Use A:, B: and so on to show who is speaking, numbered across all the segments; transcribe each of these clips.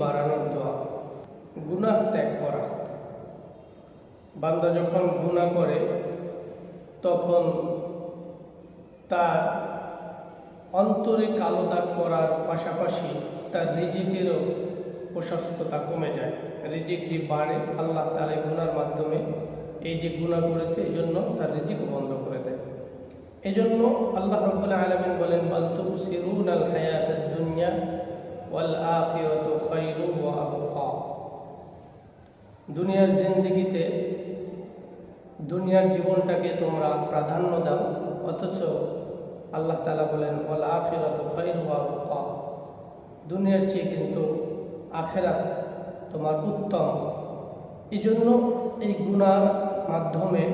A: বাড়ানোর দোয়া, গুনাহ ত্যাগ করা। বান্দা যখন গুনাহ করে, তখন তার অন্তরে কালো দাগ করার পাশাপাশি তার রিজিকেরও প্রশস্ততা কমে যায়। রিজিক যে বাড়ে, আল্লাহ তার এই গুনার মাধ্যমে এই যে গুণা করেছে, এই জন্য তার রিজিকও বন্ধ করে দেয়। এজন্য আল্লাহ রব্বুল আলামিন বলেন, বাল তুবসিরুন আল হায়াতাদ দুনিয়া দুনিয়ার জিন্দেগিতে দুনিয়ার জীবনটাকে তোমরা প্রাধান্য দাও, অথচ আল্লাহ তালা বলেন ওয়াল ওয়া আবকা। দুনিয়ার চেয়ে কিন্তু আখেরাত তোমার উত্তম। এই জন্য এই গুণার মাধ্যমে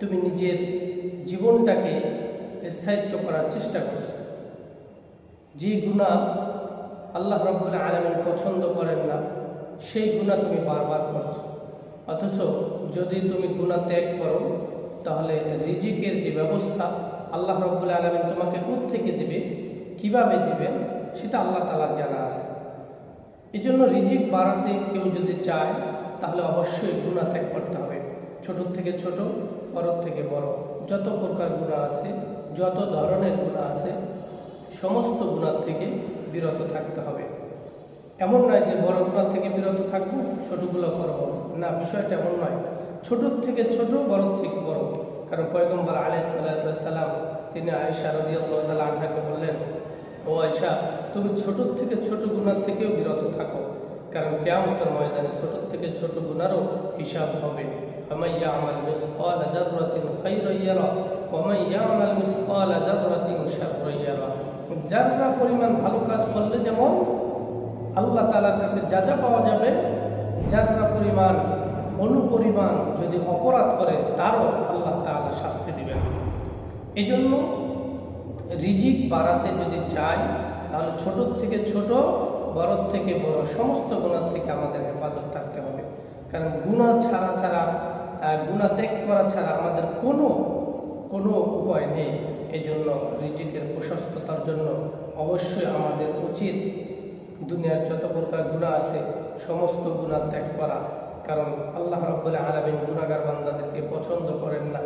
A: তুমি নিজের জীবনটাকে স্থায়িত্ব করার চেষ্টা করছ। যে গুণা আল্লাহ রব্বুল আলমিন পছন্দ করেন না, সেই গুণা তুমি বারবার করছ। অথচ যদি তুমি গুণা ত্যাগ করো, তাহলে রিজিকের যে ব্যবস্থা আল্লাহ রব্বুল আলমিন তোমাকে থেকে দেবে, কীভাবে দিবেন সেটা আল্লাহ তালার জানা আছে। এই জন্য রিজিক বাড়াতে কেউ যদি চায়, তাহলে অবশ্যই গুণা ত্যাগ করতে হবে। ছোট থেকে ছোট, বড় থেকে বড়। যত প্রকার গুণা আছে, যত ধরনের গুণা আছে, সমস্ত গুণার থেকে বিরত থাকতে হবে। এমন নয় যে বড় গুণার থেকে বিরত থাকব, ছোটগুলো করব না, বিষয়টা এমন নয়। ছোট থেকে ছোট বড় থেকে বড়। কারণ পয়গম্বর আলাই সাল্লাম তিনি আয়সা রদিয়াল আহাকে বললেন, ও আয়সা তুমি ছোট থেকে ছোট গুণার থেকেও বিরত থাকো। কারণ কেয়ামতের ময়দানে ছোট থেকে ছোট গুণারও হিসাব হবে। ফমাইয়া আমাল মিসকাল জাররাতিন খাইরা ইয়ারা আমার মিস আমাল মিসকাল জাররাতিন শাররা। যারা পরিমাণ ভালো কাজ করলে যেমন আল্লাহ তালার কাছে যা যা পাওয়া যাবে, যারা পরিমাণ অনুপরিমাণ যদি অপরাধ করে, তারও আল্লাহ তাআলা শাস্তি দিবেন। এই জন্য রিজিক বাড়াতে যদি চাই, তাহলে ছোট থেকে ছোট, বড় থেকে বড়, সমস্ত গুণার থেকে আমাদের হেফাজত থাকতে হবে। কারণ গুণা ছাড়া ছাড়া গুণা ত্যাগ করা ছাড়া আমাদের কোনো কোনো উপায় নেই। এই জন্য রিজিকের প্রশস্ততার জন্য অবশ্যই আমাদের উচিত দুনিয়ার যত প্রকার গুণা আছে, সমস্ত গুণা ত্যাগ করা। কারণ আল্লাহ রব্বুল আলমিন গুণাগার বান্দাদেরকে পছন্দ করেন না।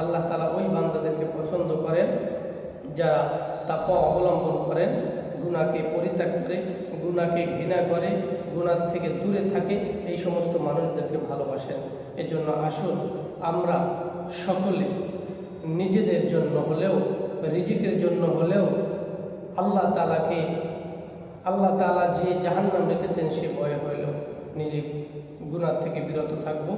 A: আল্লাহ তালা ওই বান্দাদেরকে পছন্দ করেন যারা তাপ অবলম্বন করেন গুণাকে পরিত্যাগ করে গুণাকে ঘৃণা করে গুণার থেকে দূরে থাকে, এই সমস্ত মানুষদেরকে ভালোবাসেন। এজন্য আসুন আমরা সকলে নিজেদের জন্য হলেও, রিজিকের জন্য হলেও আল্লাহ তালাকে আল্লাহ তালা যে জাহান্নাম রেখেছেন সে ভয় হইল নিজে গুণার থেকে বিরত থাকব।